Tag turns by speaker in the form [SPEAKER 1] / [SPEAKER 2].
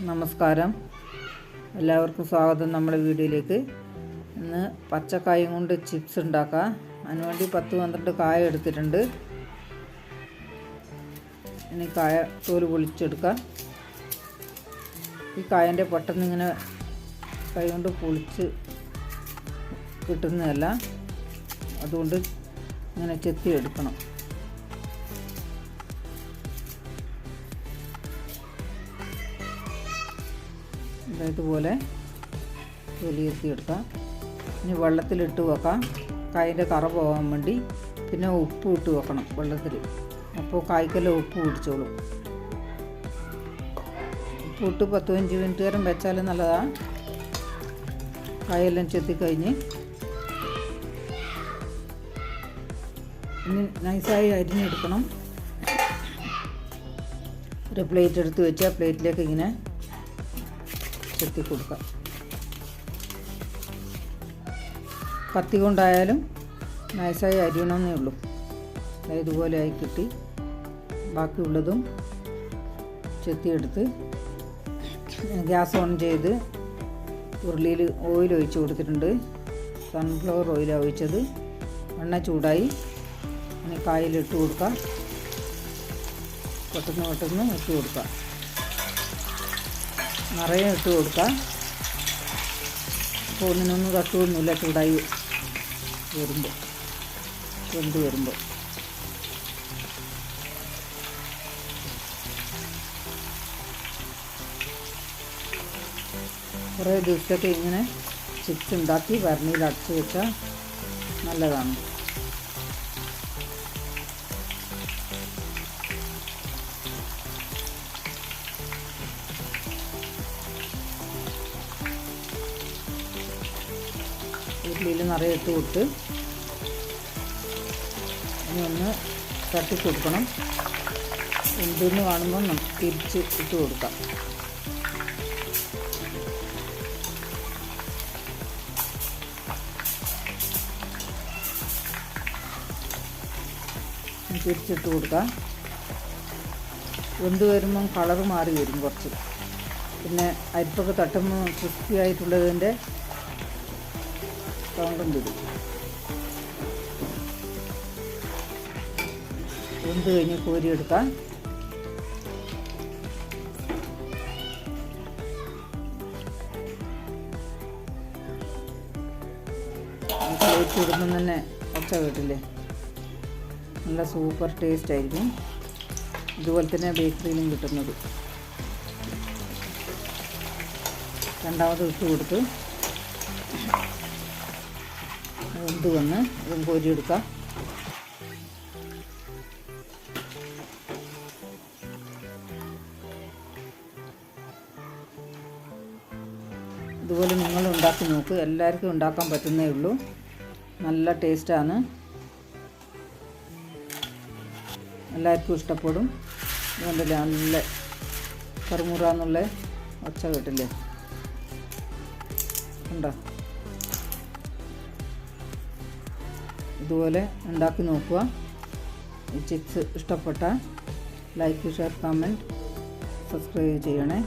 [SPEAKER 1] നമസ്കാരം. എല്ലാവർക്കും സ്വാഗതം നമ്മുടെ വീഡിയോയിലേക്ക്. ഇന്ന് പച്ചക്കായും കൊണ്ട് ചിപ്സ് ഉണ്ടാക്കാം. അതിനുവേണ്ടി പത്ത് പന്ത്രണ്ട് കായ എടുത്തിട്ടുണ്ട്. ഇനി കായ തോൽ പൊളിച്ചെടുക്കാം. ഈ കായന്റെ പെട്ടെന്ന് ഇങ്ങനെ കൈ കൊണ്ട് പൊളിച്ച് കിട്ടുന്നതല്ല. അതുകൊണ്ട് ഇങ്ങനെ ചെത്തി എടുക്കണം. ഇതുപോലെ തൊലിയെത്തി എടുക്കാം ഇനി വെള്ളത്തിലിട്ട് വെക്കാം. കായന്റെ കറ പോകാൻ വേണ്ടി പിന്നെ ഉപ്പ് ഇട്ട് വെക്കണം വെള്ളത്തിൽ. അപ്പോൾ കായ്ക്കെല്ലാം ഉപ്പ് പിടിച്ചോളും ഉപ്പ് ഇട്ട് പത്ത് പതിനഞ്ച് മിനിറ്റ് നേരം വെച്ചാൽ നല്ലതാണ് കായെല്ലാം ചെത്തിക്കഴിഞ്ഞ് ഇനി നൈസായി അരിഞ്ഞെടുക്കണം. ഒരു പ്ലേറ്റ് എടുത്ത് വെച്ച് ആ പ്ലേറ്റിലേക്ക് ഇങ്ങനെ ചെത്തി കൊടുക്കാം. കത്തി കൊണ്ടായാലും നൈസായി അരിയണമെന്നേ ഉള്ളൂ. ഇതുപോലെ ആയി കിട്ടി. ബാക്കിയുള്ളതും ചെത്തിയെടുത്ത് ഗ്യാസ് ഓൺ ചെയ്ത് ഉരുളിയിൽ ഓയിൽ ഒഴിച്ച് കൊടുത്തിട്ടുണ്ട്. സൺഫ്ലവർ ഓയിൽ ഒഴിച്ചത്. എണ്ണ ചൂടായി. ഇനി കായലിട്ട് കൊടുക്കാം. പെട്ടെന്ന് പെട്ടെന്ന് ഇട്ട് കൊടുക്കാം. നിറയെ ഇട്ട് കൊടുക്കാം. അപ്പോൾ ഒന്നിനൊന്നും തട്ടുമൊന്നുമില്ല ചൂടായി വരുമ്പോൾ വെന്ത് വരുമ്പോൾ കുറേ ദിവസത്തേക്ക് ഇങ്ങനെ ചിപ്സ് ഉണ്ടാക്കി വരണിയിൽ അടച്ച് വെച്ചാൽ നല്ലതാണ്. ഉരുളിയിൽ നിറയെ ഇട്ട് കൊടുത്ത് ഇനി ഒന്ന് തട്ടി കൊടുക്കണം. ഉണ്ടെന്ന് കാണുമ്പോൾ നമുക്ക് തിരിച്ച് ഇട്ട് കൊടുക്കാം. തിരിച്ചിട്ട് കൊടുക്കാം. വെന്ത് വരുമ്പം കളറ് മാറി വരും കുറച്ച്. പിന്നെ അരിപ്പൊക്കെ തട്ടുമ്പോൾ ക്രിസ്പി ആയിട്ടുള്ളതിന്റെ സൗണ്ടും ഇത് വെന്ത് കഴിഞ്ഞ് കോരിയെടുക്കാം പ്ലേറ്റ് തന്നെ ഒച്ച കേട്ടില്ലേ? നല്ല സൂപ്പർ ടേസ്റ്റ് ആയിരിക്കും. ഇതുപോലെ തന്നെ ബേക്കറിയിലും കിട്ടുന്നത്. രണ്ടാമത് ഇട്ട് കൊടുത്ത് വെന്ത് വന്ന് ഇതും കോരിയെടുക്കാം ഇതുപോലെ നിങ്ങൾ ഉണ്ടാക്കി നോക്ക്. എല്ലാവർക്കും ഉണ്ടാക്കാൻ പറ്റുന്നേ ഉള്ളൂ. നല്ല ടേസ്റ്റാണ്. എല്ലാവർക്കും ഇഷ്ടപ്പെടും. അതുകൊണ്ടല്ലേ നല്ല കറുമുറ എന്നുള്ള ഒച്ച കേട്ടില്ലേ? ഉണ്ടോ? ഇതുപോലെ ഉണ്ടാക്കി നോക്കുക. ഈ ചിപ്സ് ഇഷ്ടപ്പെട്ട ലൈക്ക് ഷെയർ കമന്റ് സബ്സ്ക്രൈബ് ചെയ്യണേ.